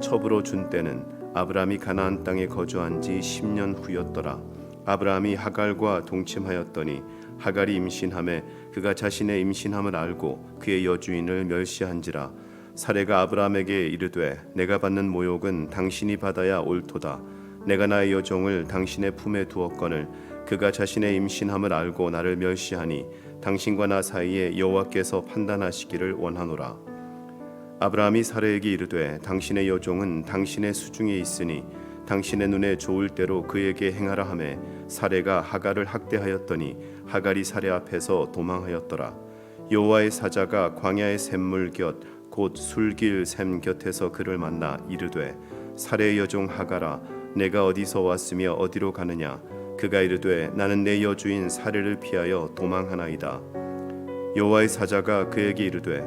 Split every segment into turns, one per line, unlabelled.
첩으로 준 때는 아브라함이 가나안 땅에 거주한 지 10년 후였더라. 아브라함이 하갈과 동침하였더니 하갈이 임신함에 그가 자신의 임신함을 알고 그의 여주인을 멸시한지라. 사례가 아브라함에게 이르되 내가 받는 모욕은 당신이 받아야 옳도다. 내가 나의 여종을 당신의 품에 두었거늘 그가 자신의 임신함을 알고 나를 멸시하니 당신과 나 사이에 여호와께서 판단하시기를 원하노라. 아브라함이 사례에게 이르되 당신의 여종은 당신의 수중에 있으니 당신의 눈에 좋을 대로 그에게 행하라 하매 사례가 하갈을 학대하였더니 하갈이 사례 앞에서 도망하였더라. 여호와의 사자가 광야의 샘물 곁 곧 술길 샘 곁에서 그를 만나 이르되 사례의 여종 하갈아 내가 어디서 왔으며 어디로 가느냐? 그가 이르되 나는 내 여주인 사례를 피하여 도망하나이다. 여호와의 사자가 그에게 이르되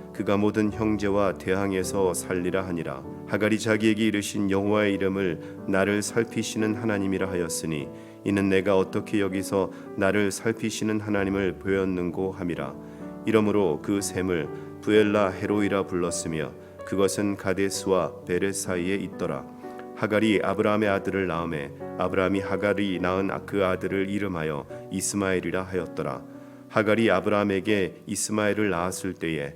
그가 모든 형제와 대항에서 살리라 하니라. 하갈이 자기에게 이르신 여호와의 이름을 나를 살피시는 하나님이라 하였으니 이는 내가 어떻게 여기서 나를 살피시는 하나님을 보였는고 함이라. 이러므로 그 샘을 부엘라 헤로이라 불렀으며 그것은 가데스와 베레 사이에 있더라. 하갈이 아브라함의 아들을 낳음에 아브라함이 하갈이 낳은 그 아들을 이름하여 이스마엘이라 하였더라. 하갈이 아브라함에게 이스마엘을 낳았을 때에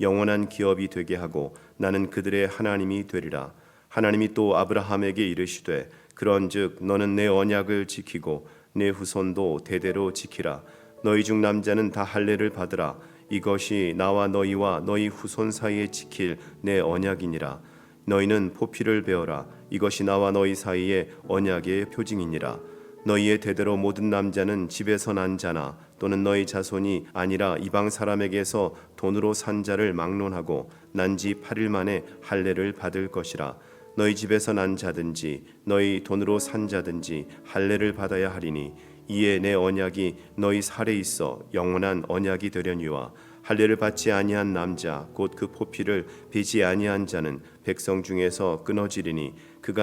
영원한 기업이 되게 하고 나는 그들의 하나님이 되리라. 하나님이 또 아브라함에게 이르시되 그런즉 너는 내 언약을 지키고 내 후손도 대대로 지키라. 너희 중 남자는 다 할례를 받으라. 이것이 나와 너희와 너희 후손 사이에 지킬 내 언약이니라. 너희는 포피를 베어라. 이것이 나와 너희 사이에 언약의 표징이니라 너희의 대대로 모든 남자는 집에서 난 자나 또는 너희 자손이 아니라 이방 사람에게서 돈으로 산 자를 막론하고 난 지 8일 만에 할례를 받을 것이라. 너희 집에서 난 자든지 너희 돈으로 산 자든지 할례를 받아야 하리니 이에 내 언약이 너희 살에 있어 영원한 언약이 되려니와 할례를 받지 아니한 남자 곧 그 포피를 베지 아니한 자는 백성 중에서 끊어지리니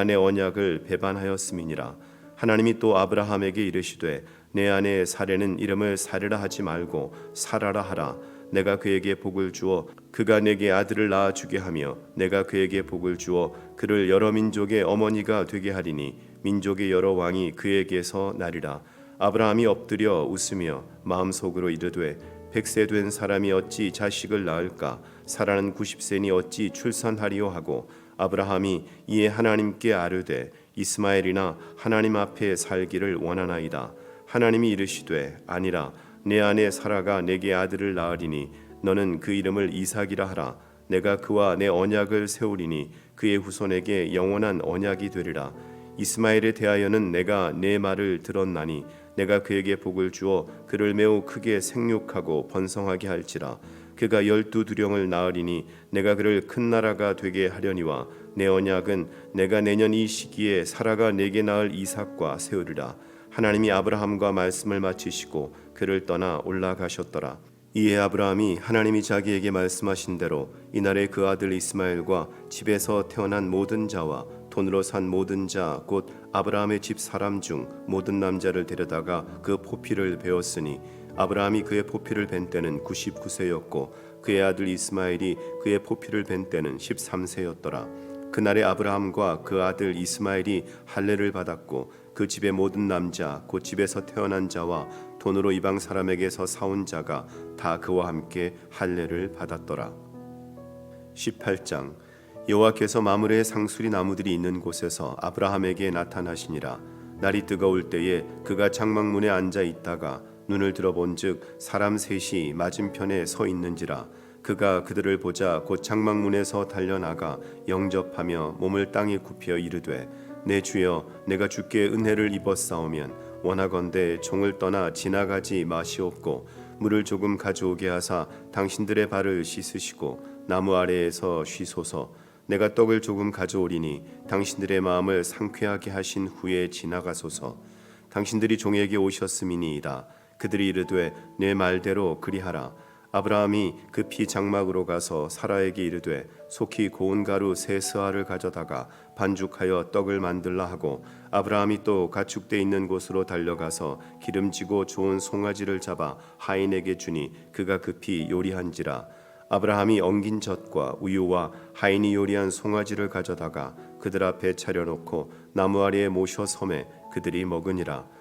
내 언약을 배반하였음이니라 하나님이 또 아브라함에게 이르시되 내 아내 사례는 이름을 사례라 하지 말고 사라라 하라. 내가 그에게 복을 주어 그가 내게 아들을 낳아 주게 하며 내가 그에게 복을 주어 그를 여러 민족의 어머니가 되게 하리니 민족의 여러 왕이 그에게서 나리라. 아브라함이 엎드려 웃으며 마음속으로 이르되 백세 된 사람이 어찌 자식을 낳을까? 사라는 90세니 어찌 출산하리요? 하고 아브라함이 이에 하나님께 아뢰되 이스마엘이나 하나님 앞에 살기를 원하나이다. 하나님이 이르시되 아니라 내 아내 사라가 내게 아들을 낳으리니 너는 그 이름을 이삭이라 하라. 내가 그와 내 언약을 세우리니 그의 후손에게 영원한 언약이 되리라. 이스마엘에 대하여는 내가 내 말을 들었나니 내가 그에게 복을 주어 그를 매우 크게 생육하고 번성하게 할지라 그가 열두 두령을 낳으리니 내가 그를 큰 나라가 되게 하려니와 내 언약은 내가 내년 이 시기에 사라가 내게 낳을 이삭과 세우리라. 하나님이 아브라함과 말씀을 마치시고 그를 떠나 올라가셨더라. 이에 아브라함이 하나님이 자기에게 말씀하신 대로 이날에 그 아들 이스마엘과 집에서 태어난 모든 자와 돈으로 산 모든 자 곧 아브라함의 집 사람 중 모든 남자를 데려다가 그 포피를 베었으니 아브라함이 그의 포피를 벤 때는 99세였고 그의 아들 이스마엘이 그의 포피를 벤 때는 13세였더라. 그날에 아브라함과 그 아들 이스마엘이 할례를 받았고 그 집의 모든 남자 곧 집에서 태어난 자와 돈으로 이방 사람에게서 사온 자가 다 그와 함께 할례를 받았더라. 18장 여호와께서 마므레의 상수리 나무들이 있는 곳에서 아브라함에게 나타나시니라. 날이 뜨거울 때에 그가 장막문에 앉아 있다가 눈을 들어본즉 사람 셋이 맞은편에 서 있는지라 그가 그들을 보자 곧 장막문에서 달려나가 영접하며 몸을 땅에 굽혀 이르되 내 주여 내가 주께 은혜를 입었사오면 원하건대 종을 떠나 지나가지 마시옵고 물을 조금 가져오게 하사 당신들의 발을 씻으시고 나무 아래에서 쉬소서. 내가 떡을 조금 가져오리니 당신들의 마음을 상쾌하게 하신 후에 지나가소서. 당신들이 종에게 오셨음이니이다 그들이 이르되 내 말대로 그리하라. 아브라함이 급히 장막으로 가서 사라에게 이르되 속히 고운 가루 세 스아를 가져다가 반죽하여 떡을 만들라 하고 아브라함이 또 가축대 있는 곳으로 달려가서 기름지고 좋은 송아지를 잡아 하인에게 주니 그가 급히 요리한지라. 아브라함이 엉긴 젖과 우유와 하인이 요리한 송아지를 가져다가 그들 앞에 차려놓고 나무 아래에 모셔 섬에 그들이 먹으니라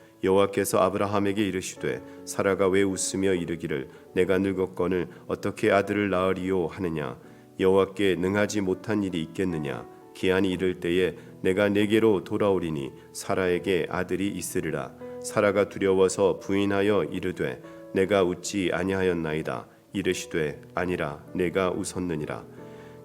여호와께서 아브라함에게 이르시되 사라가 왜 웃으며 이르기를 내가 늙었거늘 어떻게 아들을 낳으리요 하느냐? 여호와께 능하지 못한 일이 있겠느냐? 기한이 이를 때에 내가 내게로 돌아오리니 사라에게 아들이 있으리라. 사라가 두려워서 부인하여 이르되 내가 웃지 아니하였나이다. 이르시되 아니라 내가 웃었느니라.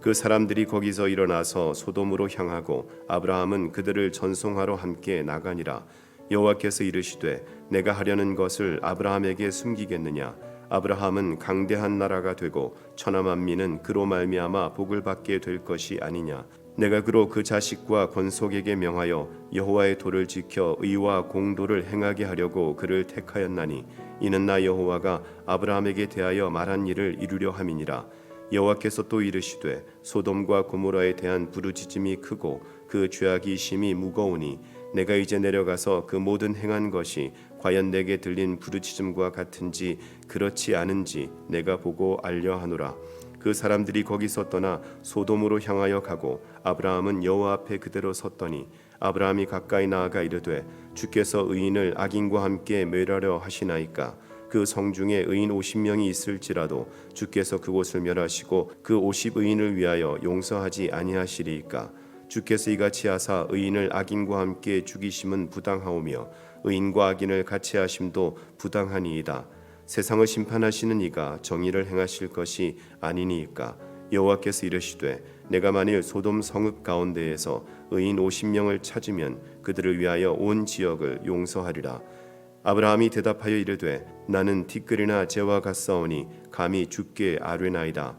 그 사람들이 거기서 일어나서 소돔으로 향하고 아브라함은 그들을 전송하러 함께 나가니라 여호와께서 이르시되 내가 하려는 것을 아브라함에게 숨기겠느냐? 아브라함은 강대한 나라가 되고 천하 만민은 그로 말미암아 복을 받게 될 것이 아니냐? 내가 그로 그 자식과 권속에게 명하여 여호와의 도를 지켜 의와 공도를 행하게 하려고 그를 택하였나니 이는 나 여호와가 아브라함에게 대하여 말한 일을 이루려 함이니라. 여호와께서 또 이르시되 소돔과 고모라에 대한 부르짖음이 크고 그 죄악이 심히 무거우니 내가 이제 내려가서 그 모든 행한 것이 과연 내게 들린 부르짖음과 같은지 그렇지 않은지 내가 보고 알려 하노라. 그 사람들이 거기서 떠나 소돔으로 향하여 가고 아브라함은 여호와 앞에 그대로 섰더니 아브라함이 가까이 나아가 이르되 주께서 의인을 악인과 함께 멸하려 하시나이까? 그 성중에 의인 50명이 있을지라도 주께서 그곳을 멸하시고 그 50의인을 위하여 용서하지 아니하시리이까 주께서 이같이 하사 의인을 악인과 함께 죽이심은 부당하오며 의인과 악인을 같이 하심도 부당하니이다. 세상을 심판하시는 이가 정의를 행하실 것이 아니니이까. 여호와께서 이르시되 내가 만일 소돔 성읍 가운데에서 의인 50명을 찾으면 그들을 위하여 온 지역을 용서하리라. 아브라함이 대답하여 이르되 나는 티끌이나 재와 같사오니 감히 죽게 아뢰나이다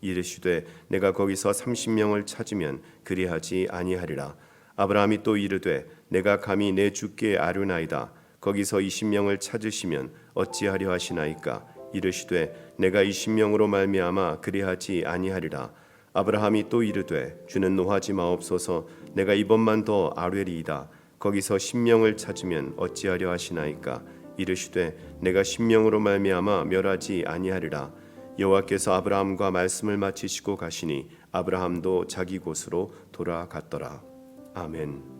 이르시되 내가 거기서 30명을 찾으면 그리하지 아니하리라. 아브라함이 또 이르되 내가 감히 내 주께 아뢰나이다. 거기서 이십 명을 찾으시면 어찌하려 하시나이까? 이르시되 내가 이십 명으로 말미암아 그리하지 아니하리라. 아브라함이 또 이르되 주는 노하지 마옵소서. 내가 이번만 더 아뢰리이다. 거기서 십명을 찾으면 어찌하려 하시나이까? 이르시되 내가 십명으로 말미암아 멸하지 아니하리라 여호와께서 아브라함과 말씀을 마치시고 가시니 아브라함도 자기 곳으로 돌아갔더라. 아멘